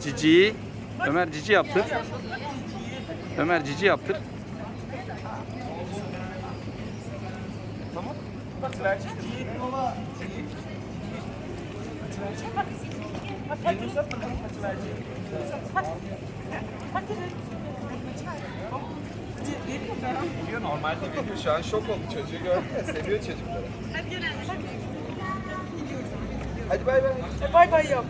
Cici. Ömer cici yaptır. Ömer cici yaptır. Biliyor normalde biliyor. Şu an şok oldu çocuğu gördü ya. Seviyor çocukları. Hadi bay bay. Bay bay yap.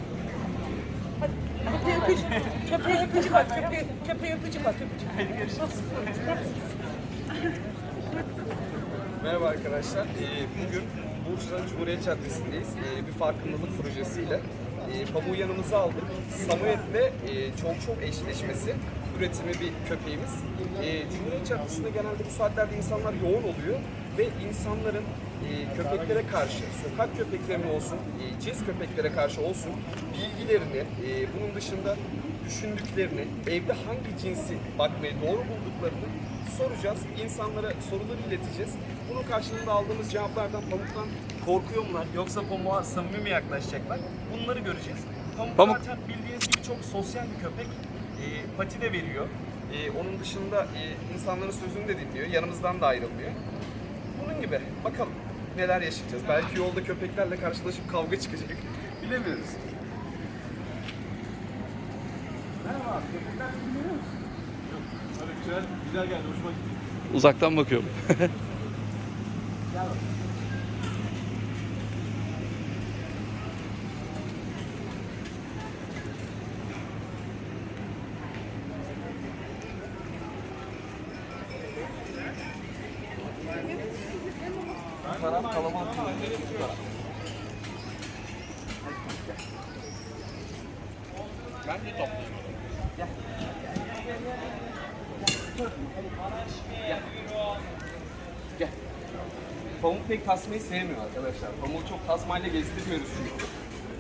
Hadi köpeğe öpücük. Köpeğe öpücük at. Köpeğe, köpeğe öpücük at. Öpücük. Merhaba arkadaşlar. Ee, bugün Bursa Cumhuriyet Caddesi'ndeyiz. Ee, bir farkındalık projesiyle. Ee, pamuğu yanımıza aldık. Samuet'le e, çok çok eşleşmesi üretimi bir köpeğimiz. Cumhuriyet Caddesi'nde genelde bu saatlerde insanlar yoğun oluyor ve insanların e, köpeklere karşı, sokak köpeklerine olsun, e, cins köpeklere karşı olsun bilgilerini, e, bunun dışında düşündüklerini, evde hangi cinsi bakmayı doğru bulduklarını soracağız. İnsanlara soruları ileteceğiz. Bunun karşılığında aldığımız cevaplardan pamuktan korkuyor mular yoksa pamuğa samimi mi yaklaşacaklar? Bunları göreceğiz. Pamuk, Pamuk. zaten bildiğiniz gibi çok sosyal bir köpek. E, pati de veriyor. E, onun dışında e, insanların sözünü de dinliyor. Yanımızdan da ayrılmıyor. Bunun gibi. Bakalım neler yaşayacağız. Belki yolda köpeklerle karşılaşıp kavga çıkacak. Bilemiyoruz. Merhaba, köpekler biliyor musun? Tabii güzel, güzel geldi, hoşuma gitti. Uzaktan bakıyorum. Bu taraf kalabalık. Ben de toplayayım. Gel. Gel. Gel. Pamuk pek tasmayı sevmiyor arkadaşlar. Pamuğu çok tasmayla gezdirmiyoruz çünkü.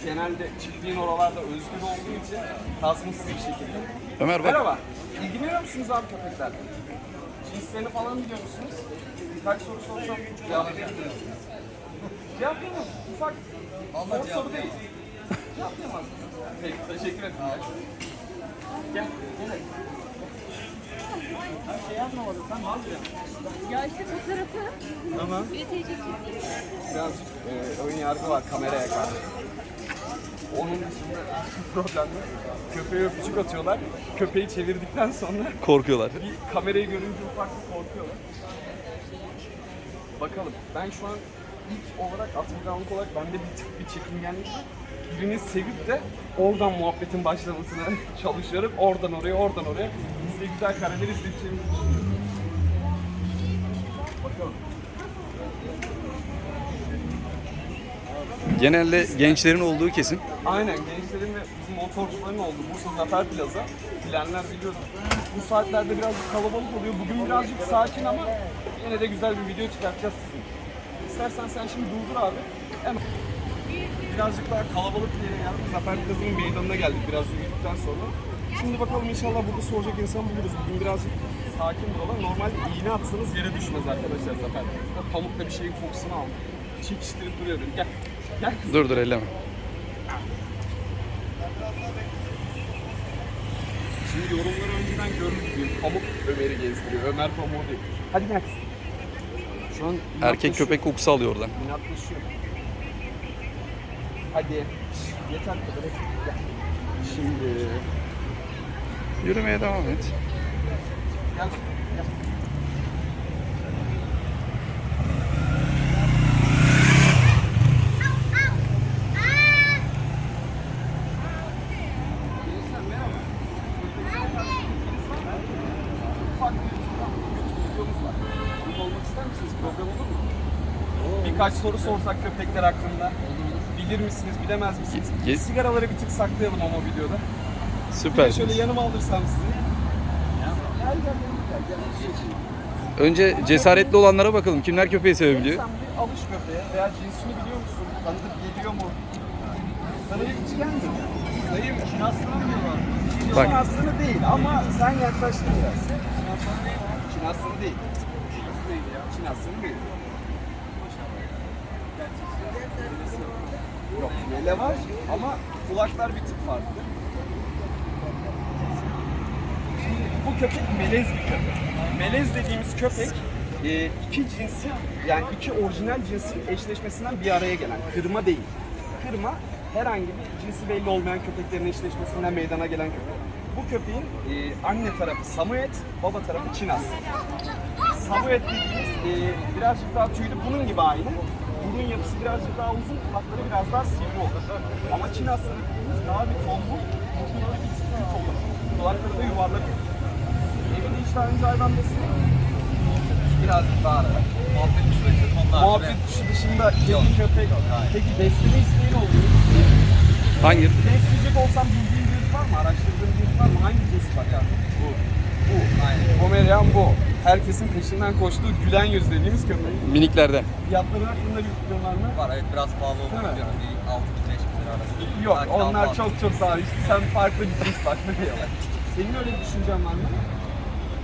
Genelde çiftliğin oralarda özgür olduğu için tasmasız bir şekilde. Ömer bak. Merhaba. İlgileniyor musunuz abi köpeklerle? Cinslerini falan biliyor musunuz? Birkaç soru sorsam cevaplayabilir misiniz? Cevaplayamam. Ufak. Allah değil. Cevaplayamaz. Peki, teşekkür ederim. Gel, gel. Şey anlamadım, sen ne yapıyorsun? Ya işte fotoğrafı Tamam. üretecek. Birazcık e, ön yargı var kameraya karşı. Onun dışında problem yok. Köpeğe öpücük atıyorlar. Köpeği çevirdikten sonra Korkuyorlar. bir kamerayı görünce ufak korkuyorlar. Bakalım. Ben şu an ilk olarak atılganlık olarak bende bir tık bir çekingenlik var. Birini sevip de oradan muhabbetin başlamasına çalışıyorum. Oradan oraya, oradan oraya. Biz de güzel kareler izleyeceğimizi düşünüyorum. Bakalım. Genelde gençlerin olduğu kesim. Aynen gençlerin ve bizim motorcuların olduğu Bursa Zafer Plaza. Bilenler biliyordur. Bu saatlerde birazcık kalabalık oluyor. Bugün birazcık sakin ama yine de güzel bir video çıkartacağız sizin. İstersen sen şimdi durdur abi. Hemen. Birazcık daha kalabalık bir yere geldik. Zafer Plaza'nın meydanına geldik biraz yürüdükten sonra. Şimdi bakalım inşallah burada soracak insan buluruz. Bugün birazcık sakin buralar. Normalde iğne atsanız yere düşmez arkadaşlar Zafer Plaza'da. Pamukla bir şeyin kokusunu aldı. Çekiştirip duruyor beni. Gel. Gel. Dur dur elleme. Şimdi yorumları önceden gördük bir Pamuk Ömer'i gezdiriyor. Ömer Pamuk değil. Hadi gel kızım. Şu an Erkek inatlaşıyor. köpek kokusu alıyor oradan. İnatlaşıyor. Hadi. Yeter bu kadar. Şimdi Yürümeye devam et. gel. Gel. Birkaç soru sorsak köpekler hakkında. Bilir misiniz, bilemez misiniz? Ye- Sigaraları bir tık saklayalım ama videoda. Süper. şöyle yanıma alırsam sizi. Gel gel. gel. Önce cesaretli olanlara bakalım. Kimler köpeği sevebiliyor? Sen bir alış köpeğe veya cinsini biliyor musun? Tanıdık geliyor mu? Tanıdık hiç gelmiyor. Dayım Çin aslanı mı var? Bak. Çin aslanı değil ama sen yaklaştın biraz. Çin aslanı değil. Çin aslanı değil. Çin aslanı değil. Yok yele var ama kulaklar bir tık farklı. Bu köpek melez bir köpek. Melez dediğimiz köpek e, iki cinsi yani iki orijinal cinsin eşleşmesinden bir araya gelen. Kırma değil. Kırma herhangi bir cinsi belli olmayan köpeklerin eşleşmesinden meydana gelen köpek. Bu köpeğin e, anne tarafı Samoyed, baba tarafı Çinas. Samoyed dediğimiz e, birazcık daha tüylü bunun gibi aynı. Burun yapısı birazcık daha uzun, kulakları biraz daha sivri olur. Ama Çin aslanı dediğimiz daha bir tombul, burnu böyle bir tık olur. Kulakları da yuvarlak olur. Evinde hiç daha önce hayvan besledim. Birazcık daha ara. Muhabbet sürekli onlar. Muhabbet dışı dışında kedi köpek. Peki besleme isteğin oldu mu? Hangi? Besleyecek olsam bildiğin bir var mı? Araştırdığın bir var mı? Hangi cins var ya? Bu. Bu. Aynen. Pomerian bu. Herkesin peşinden koştuğu gülen yüz dediğimiz köpek. Miniklerden. Fiyatları hakkında bir fikrin var mı? Var evet biraz pahalı oldu. Değil mi? Yani bir 6 bin 5 bin lira arası. Yok Belki daha onlar pahalı. çok çok daha üstü. Sen farklı bir cins bak ne diyorlar. Senin öyle bir düşüncen var mı?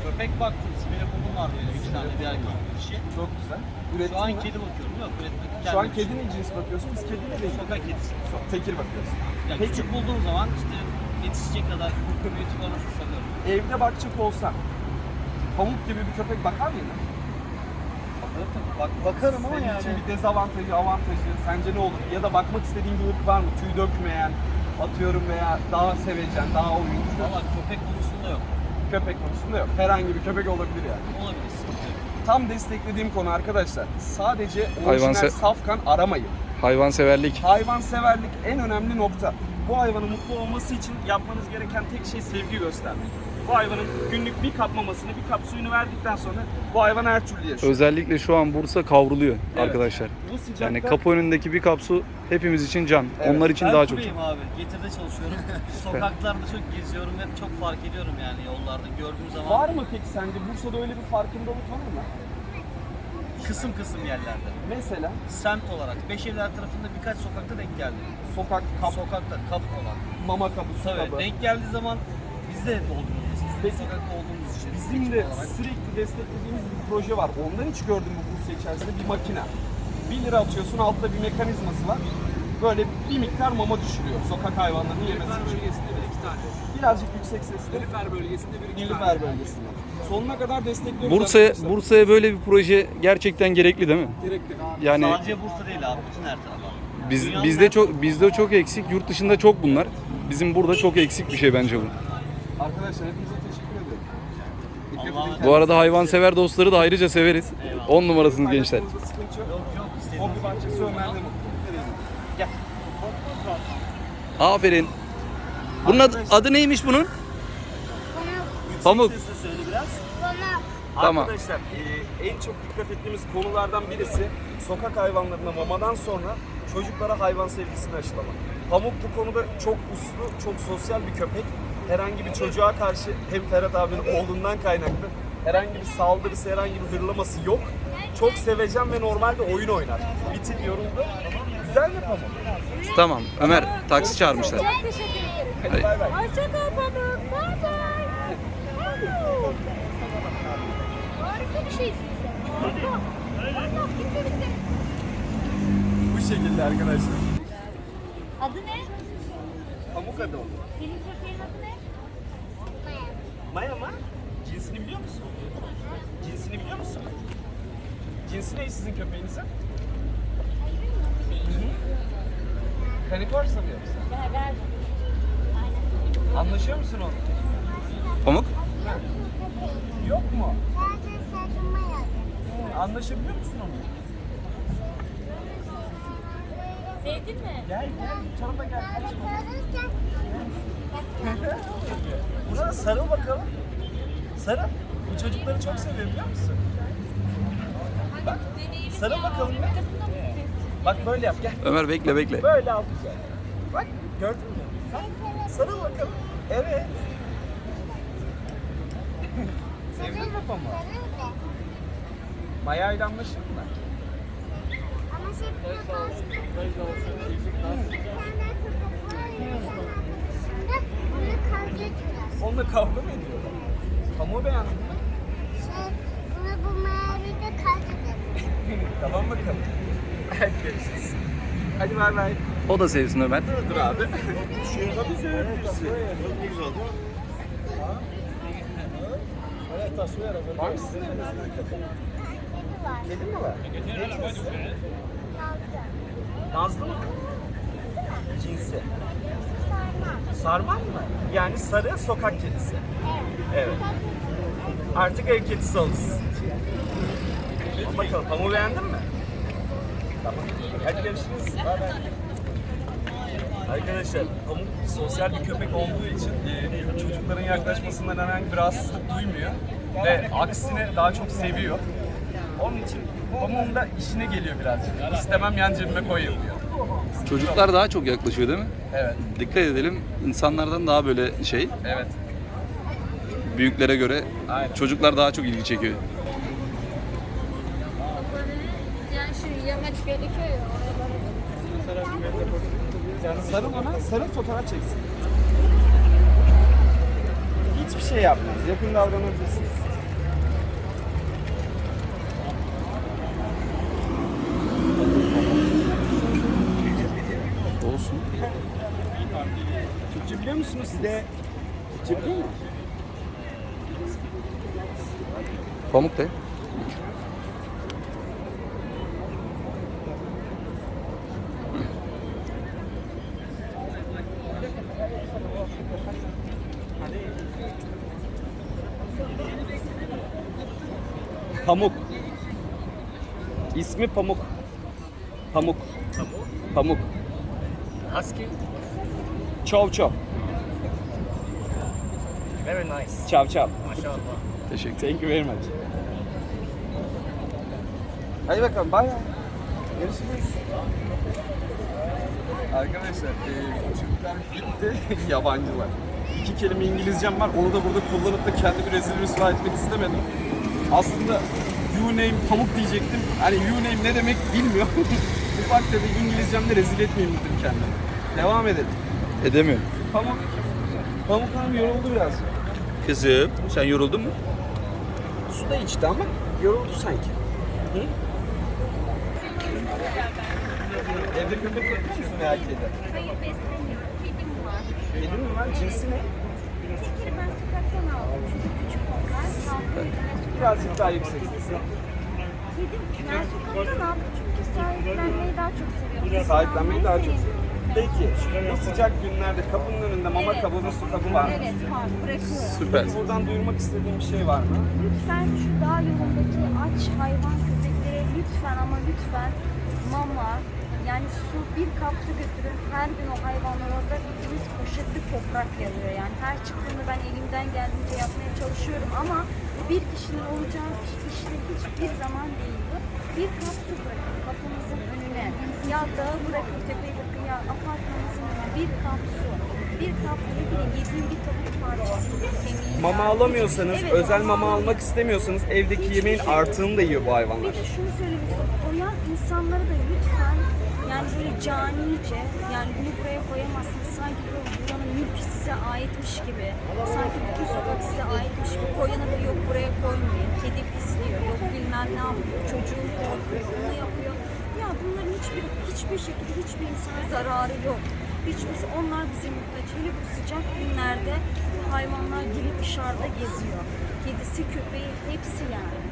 Köpek baktım. Sibirya buldum vardı benim iki tane bir erkek dişi. Çok güzel. Şu Ürettin an mi? kedi bakıyorum. Yok üretmek Şu an kedi ne cins bakıyorsun? Biz kedi ne değil. Sokak kedisi. Tekir bakıyoruz. Yani Peki. küçük bulduğum zaman işte yetişecek kadar büyütüp arası salıyorum. Evde bakacak olsan pamuk gibi bir köpek bakar mıydın? Bakarım tabii. Bak, bakarım ama Senin yani. için bir dezavantajı, avantajı sence ne olur? Ya da bakmak istediğin bir ırk var mı? Tüy dökmeyen, atıyorum veya daha sevecen, daha oyuncu. Valla köpek konusunda yok. Köpek konusunda yok. Herhangi bir köpek olabilir yani. Olabilir. sıkıntı yok. Tam desteklediğim konu arkadaşlar. Sadece orijinal se- safkan aramayın. Hayvanseverlik. Hayvanseverlik en önemli nokta. Bu hayvanın mutlu olması için yapmanız gereken tek şey sevgi göstermek. Bu hayvanın günlük bir kap mamasını, bir kap suyunu verdikten sonra bu hayvan her türlü yaşıyor. Özellikle şu an Bursa kavruluyor Evet. arkadaşlar. Bu sıcakta Yani kapı önündeki bir kap su hepimiz için can. Evet. Onlar için ben daha çok. kureyim abi. Getirde çalışıyorum. Sokaklarda çok geziyorum ve çok fark ediyorum yani yollarda gördüğüm zaman. var mı peki sence Bursa'da öyle bir farkındalık var mı? Kısım kısım yerlerde. Mesela Semt olarak Beşevler tarafında birkaç sokakta denk geldi. sokak kap, Sokakta kap olan. mama kabı, su Tabii kabı. denk geldiği zaman biz de doldururuz. Biz de Peki, sokakta olduğumuz için. Bizim de sürekli desteklediğimiz bir proje var. Ondan hiç gördüm bu Bursa içerisinde bir makine. 1 lira atıyorsun altta bir mekanizması var. Böyle bir miktar mama düşürüyor sokak hayvanlarının yemesi için. bölgesinde bir iki tane. Birazcık yüksek sesle. Nilüfer bölgesinde bir iki tane. Nilüfer bölgesinde. Sonuna kadar destekliyoruz Bursa'ya arkadaşlar. Bursa'ya böyle bir proje gerçekten gerekli değil mi? Gerekli. Yani Sadece Bursa değil abi. Bütün her tarafa. biz Dünyanın bizde her çok bizde çok eksik, yurt dışında çok bunlar. Bizim burada çok eksik bir şey bence bu. Arkadaşlar hepinize teşekkür ederim. Dikkat Allah'a edin Bu arada hayvansever dostları da ayrıca severiz. Eyvallah. 10 numarasınız gençler. Hobi bahçesi Ömer'de. Gel. Aferin. Bunun adı, adı neymiş bunun? Pamuk. Sesle söyle biraz. Tamam. Arkadaşlar e, en çok dikkat ettiğimiz konulardan birisi sokak hayvanlarına mamadan sonra çocuklara hayvan sevgisini aşılamak. Pamuk bu konuda çok uslu, çok sosyal bir köpek. Herhangi bir çocuğa karşı hem Ferhat abinin oğlundan kaynaklı herhangi bir saldırısı, herhangi bir hırlaması yok. Çok sevecen ve normalde oyun oynar. Bitir yoruldu. Güzel Pamuk? Tamam. Ömer taksi çağırmışlar. Çok teşekkür ederim. Hadi bay bay. Hoşça kal Pamuk. Bay bay. Pamuk. Harika bir şeysin sen. Harika. Bu şekilde arkadaşlar. Adı oldu. Senin köpeğin adı ne? Maya mı? Cinsini biliyor musun? Cinsini biliyor musun? Cinsi ne sizin köpeğinizin? Kanikorsa mı yoksa? Anlaşıyor musun onu? Pamuk? Yok mu? Anlaşabiliyor musun onu? Sevdin mi? Gel gel tarafa gel. Buna sarıl bakalım. Sarıl. Bu çocukları çok seviyor biliyor musun? Bak. Sarıl bakalım ya. Bak böyle yap gel. Ömer bekle bekle. Böyle al güzel. Bak gördün mü? Sarıl bakalım. Evet. Sevdin mi pamuğu? Severim de. Onunla kavga mı ediyorlar? Pamuğu beğendin mi? Şey, bunu bu maviyle kavga edelim. tamam bakalım. Hadi görüşürüz. Hadi bay bay. O da sevsin Ömer. Dur abi. Şurada bize öpürsün. Var mı sizin evinizde? Kedi var. Kedi mi var? Ne cinsi? Kavga. Nazlı mı? Cinsi. Sarma. Sarman mı? Yani sarı sokak kedisi. Evet. Artık ev kedisi oluruz. Al bakalım pamuğu beğendin mi? Tamam. Hadi görüşürüz. Bay bay. Arkadaşlar Pamuk sosyal bir köpek olduğu için e, çocukların yaklaşmasından herhangi bir rahatsızlık duymuyor. Ve aksine daha çok seviyor. Onun için Pamuk'un da işine geliyor birazcık. İstemem yan cebime koyayım diyor. Çocuklar daha çok yaklaşıyor değil mi? Evet, Dikkat edelim. insanlardan daha böyle şey. evet. Büyüklere göre Aynen. çocuklar daha çok ilgi çekiyor. Yani şu yamaç gerekiyor ya. Yani sarıl ona, sarıl fotoğraf çeksin. Hiçbir şey yapmaz. Yakın davranabilirsiniz. Türkçe biliyor musunuz? Size Türkçe biliyor musunuz? Pamuk de. Pamuk. İsmi Pamuk. Pamuk. Pamuk. Husky. Çov çov. Very nice. Çav çav. Maşallah. Teşekkür Thank you very much. Hadi bakalım bay bay. Görüşürüz. Arkadaşlar eee Türkler bitti, yabancılar. İki kelime İngilizcem var, onu da burada kullanıp da kendimi rezil rüsva etmek istemedim. Aslında you name pamuk diyecektim. Hani you name ne demek bilmiyorum. Ufak tefek İngilizcemle rezil etmeyeyim dedim kendimi. Devam edelim. Edemiyorum. Pamuk, Pamuk Hanım yoruldu biraz. Kızım sen yoruldun mu? Su da içti ama yoruldu sanki. Hı? Evde köpek bakıyor musun veya kedi? Hayır beslemiyorum. Kedim var. Kedi mi var? Cinsi ne? Tekeri ben sokaktan aldım. Çünkü küçük onlar. Birazcık daha yüksek sesle. Kedim ben sokaktan aldım. Çünkü sahiplenmeyi daha çok seviyorum. Sahiplenmeyi daha çok seviyorum. Peki, bu sıcak günlerde kapının önünde mama Evet. kabı ve su kabı var mı? Evet var. Bırakıyorum. Süper. Buradan duyurmak istediğim bir şey var mı? Lütfen şu dağ yolundaki aç hayvan köpeklere lütfen ama lütfen mama yani su bir kap su götürün. Her gün o hayvanlar orada bildiğiniz poşetli toprak yarıyor yani. Her çıktığında ben elimden geldiğince yapmaya çalışıyorum ama bir kişinin olacağı işle hiçbir zaman değil bu. Bir kap su bırakın kapınızın önüne. Ya dağı bırakın tepeyi bırakın ya apartmanınızın önüne bir kap su. Bir kap ne bileyim yediğin bir tavuk parçası. kemiği, Mama yani. alamıyorsanız, Evet, özel mama almak istemiyorsanız evdeki yemeğin artığını da yiyor bu hayvanlar. Bir de şunu söylemek istiyorum. Koyan insanları da lütfen yani böyle canice yani bunu buraya koyamazsınız. Sanki bu buranın mülkü size aitmiş gibi. Sanki bütün sokak size aitmiş gibi. Koyanı da yok buraya koymayın. Kedi pisliyor. Yok bilmem ne yapıyor. Çocuğun korkuyor. Bunu yapıyor. Ya bunların hiçbir hiçbir şekilde hiçbir insana zararı yok. Hiçbir onlar bizim muhtaç. Hele bu sıcak günlerde hayvanlar gibi dışarıda geziyor. Kedisi, köpeği hepsi yani.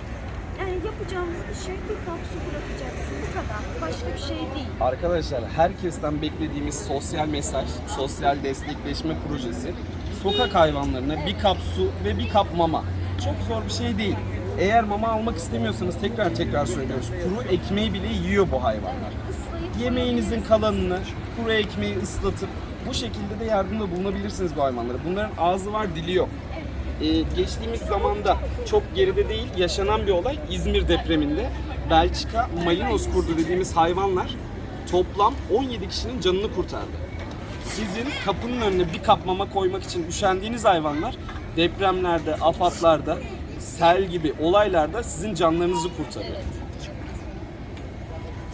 Yani yapacağımız bir şey bir kap su bırakacaksın. Bu kadar. Başka bir şey değil. Arkadaşlar herkesten beklediğimiz sosyal mesaj, sosyal destekleşme projesi sokak hayvanlarına bir kap su ve bir kap mama. Çok zor bir şey değil. Eğer mama almak istemiyorsanız tekrar tekrar söylüyoruz. Kuru ekmeği bile yiyor bu hayvanlar. Yemeğinizin kalanını kuru ekmeği ıslatıp bu şekilde de yardımda bulunabilirsiniz bu hayvanlara. Bunların ağzı var, dili yok. Ee, geçtiğimiz zamanda çok geride değil yaşanan bir olay İzmir depreminde Belçika Malinos kurdu dediğimiz hayvanlar toplam 17 kişinin canını kurtardı. Sizin kapının önüne bir kap mama koymak için üşendiğiniz hayvanlar depremlerde, afatlarda sel gibi olaylarda sizin canlarınızı kurtarıyor.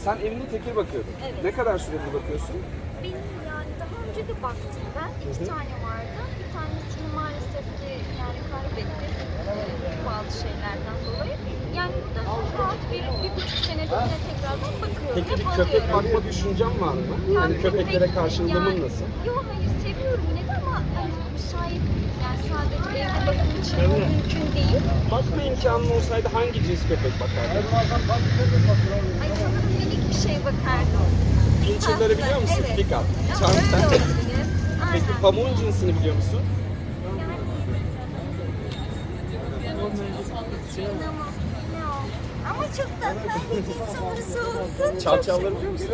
Sen evine tekir bakıyordun. Evet. Ne kadar süredir bakıyorsun? Benim yani daha önce de baktım ben. İki tane vardı. Bir tanesini maalesef ki yani kaybettim. Ee, bazı şeylerden dolayı. Yani burada rahat bir, bir buçuk senedir yine tekrardan bakıyorum. Peki bir Hep köpek alıyorum. bakma düşüncen var mı? Yani Ben köpeklere köpek- karşılığın yani- nasıl? Yok hayır seviyorum yine de ama hani müsait yani sadece evde bakım için bu mümkün değil. Bakma imkanın olsaydı hangi cins köpek bakardın? Ay sanırım minik bir şey bakardım. Pinçerleri biliyor musun? Evet. Pick up. Ya, Çanta. olabilir. Peki Aynen. pamuğun cinsini biliyor musun? Ne o? Ama çok tatlı. Hangi cins olursa olsun. çok Çavçavları biliyor musun?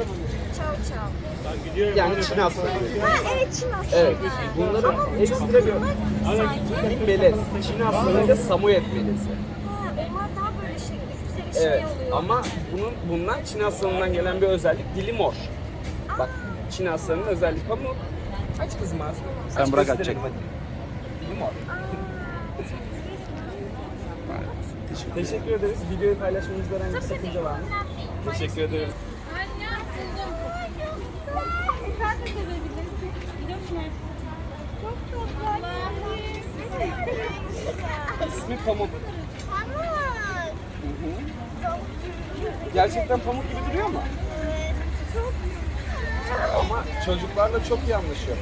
Çav çav. Yani Çin aslanı. Ha evet Çin aslanı. Evet. Bunların Ama bu ekstra çok bir kırılır sanki. bir melez. Çin aslanı ile Samoyed melezi. Ha, onlar daha böyle şey, güzel şey Evet. oluyor. Ama bunun bundan Çin aslanından gelen bir özellik dili mor. Bak Çin aslanının özelliği pamuk. Aç kızım ağzını. Sen bırak açacak. Dili mor. Teşekkür Teşekkür ederiz. Videoyu paylaşmamızda herhangi bir sakınca var mı? Teşekkür ederim. Ben de sevebilirim. Çok tatlı. İsmi Pamuk. Pamuk. Hı hı. Gerçekten pamuk gibi duruyor mu? Çok Ama çocuklarla çok iyi anlaşıyor.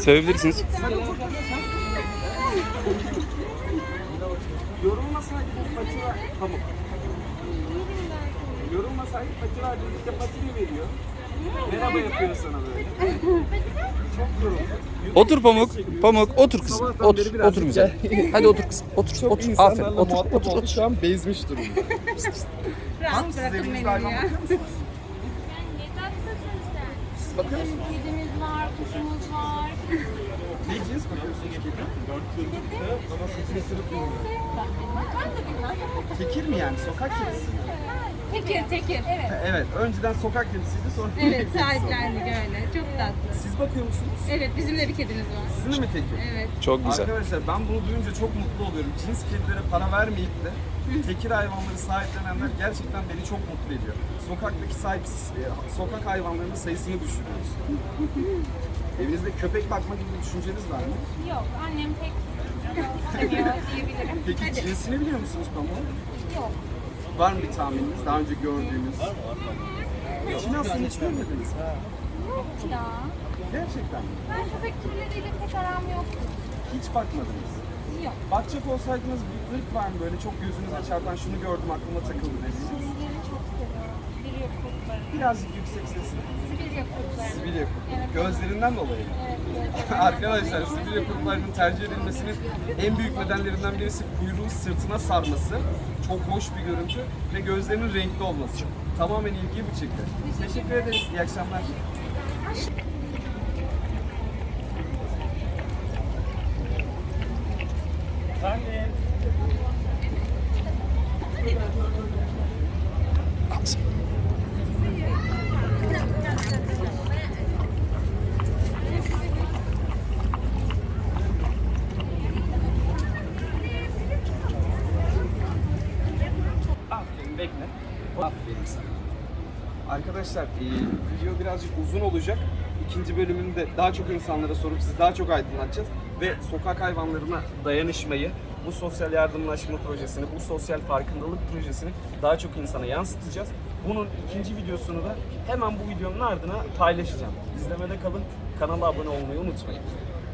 Sevebilirsiniz. Yorulmasaydı bu fatura pamuk. Yorulmasaydı fatura birlikte patini veriyor. Merhaba yapıyor sana böyle. Çok yoruldu. Otur Pamuk. Pamuk otur kızım. Otur. Otur güzel. Hadi otur kızım. Otur. Otur. Aferin. Otur. Otur. Otur. Şu an bezmiş durumda. Evinizde hayvan bakıyor musunuz? Siz bakıyor musunuz? Kedimiz var, kuşumuz var. Ne cins bakıyorsunuz kedi? Ben de bilmem. Tekir mi yani? Sokak kedisi mi? Tekir, tekir. Evet. Evet. Önceden sokak kedisiydi sonra Evet, oldu. sahiplendik öyle. Çok tatlı. Siz bakıyor musunuz? Evet, bizim de bir kedimiz var. Sizin de mi tekir? Evet. Çok güzel. Arkadaşlar ben bunu duyunca çok mutlu oluyorum. Cins kedilere para vermeyip de tekir hayvanları sahiplenenler gerçekten beni çok mutlu ediyor. Sokaktaki sahipsiz e, sokak hayvanlarının sayısını düşürüyoruz. Evinizde köpek bakma gibi bir düşünceniz var mı? Yok, annem pek istemiyor diyebilirim. Peki cinsini biliyor musunuz pamuğun? Yok. Var mı bir tahmininiz? Daha önce gördüğünüz? Çin aslanı hiç görmediniz mi? Yok ya. Gerçekten mi? Ben köpek türleriyle pek aram yok. Hiç bakmadınız. Yok. Bakacak olsaydınız bir ırk var mı böyle çok gözünüze çarpan şunu gördüm aklıma takıldı dediğiniz? Sibirleri çok seviyorum. Sibirya kurtları. Birazcık yüksek sesli. Sibirya kurtları. Sibirya kurtları. Evet. Gözlerinden dolayı. mı? Evet. Arkadaşlar Sibirya kurtlarının tercih edilmesinin en büyük nedenlerinden birisi kuyruğu sırtına sarması. Çok hoş bir görüntü ve gözlerinin renkli olması. Tamamen ilgiyi bu çekti. Teşekkür ederiz. İyi akşamlar. Aferin bekle. Aferin sana. Arkadaşlar e, video birazcık uzun olacak. İkinci bölümünü de daha çok insanlara sorup sizi daha çok aydınlatacağız. Ve sokak hayvanlarına dayanışmayı, bu sosyal yardımlaşma projesini, bu sosyal farkındalık projesini daha çok insana yansıtacağız. Bunun ikinci videosunu da hemen bu videonun ardına paylaşacağım. İzlemede kalın, kanala abone olmayı unutmayın.